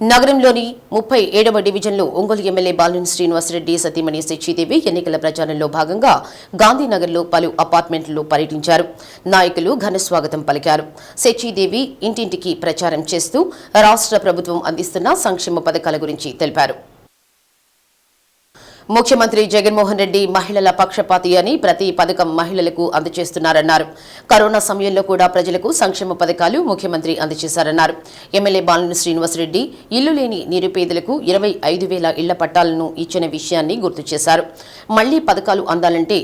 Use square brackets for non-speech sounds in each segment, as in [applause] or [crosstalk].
నగరంలోని ముప్పై ఏడవ డివిజన్లో ఒంగోలు ఎమ్మెల్యే బాలినేని శ్రీనివాసరెడ్డి సతీమణి శశిదేవి ఎన్నికల ప్రచారంలో భాగంగా గాంధీనగర్లో పలు అపార్ట్మెంట్లలో పర్యటించారు. నాయకులు ఘన స్వాగతం పలికారు. శశిదేవి ఇంటింటికి ప్రచారం చేస్తూ రాష్ట్ర ప్రభుత్వం అందిస్తున్న సంక్షేమ పథకాల గురించి తెలిపారు. ముఖ్యమంత్రి జగన్మోహన్ రెడ్డి మహిళల పక్షపాతి అని ప్రతి పథకం మహిళలకు అందజేస్తున్నారన్నారు. కరోనా సమయంలో కూడా ప్రజలకు సంక్షేమ పథకాలు ముఖ్యమంత్రి అందజేశారన్నారు. ఎమ్మెల్యే బాలినేని శ్రీనివాసరెడ్డి ఇల్లు లేని నిరుపేదలకు ఇరవై ఐదు వేల ఇళ్ళ పట్టాలను ఇచ్చిన విషయాన్ని గుర్తు చేశారు. మళ్ళీ పథకాలు అందాలంటే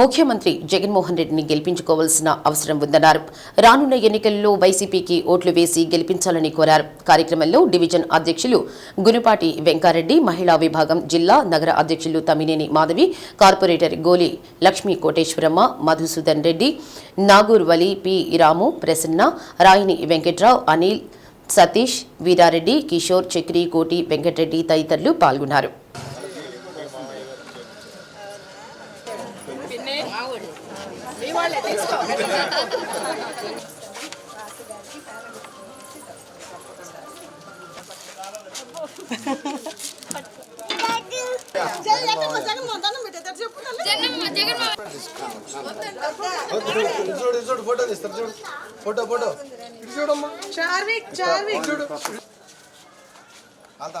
ముఖ్యమంత్రి జగన్మోహన్ రెడ్డిని గెలిపించుకోవాల్సిన అవసరం ఉందన్నారు. రానున్న ఎన్నికల్లో వైసీపీకి ఓట్లు వేసి గెలిపించాలని కోరారు. కార్యక్రమంలో డివిజన్ అధ్యక్షులు గునుపాటి వెంకారెడ్డి మహిళా విభాగం జిల్లా నగర అధ్యక్షులు తమినేని మాధవి కార్పొరేటర్ గోలి లక్ష్మీ కోటేశ్వరమ్మ మధుసూదన్ రెడ్డి నాగూర్ వలి పి రాము ప్రసన్న రాయిని వెంకట్రావు అనిల్ సతీష్ వీరారెడ్డి కిషోర్ చక్రి కోటి వెంకటరెడ్డి తదితరులు పాల్గొన్నారు. [laughs] చూడు చూడు ఫోటో తీస్తారు చూడు ఫోటో ఫోటో ఇటు చూడమ్మా చార్విక్ చార్విక్ చూడు అంతా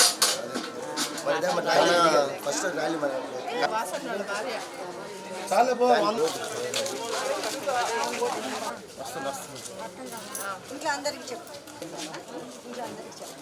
వాళ్ళు పాంప్లెట్ పాంప్లెట్ ఫస్ట్ ర్యాలీ మన చాలా బా ఇంట్లో అందరికి చెప్పు ఇంట్లో అందరికి చెప్పు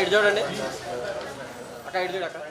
ఇటు చూడండి. అక్కడ ఇటు చూడు అక్కడ.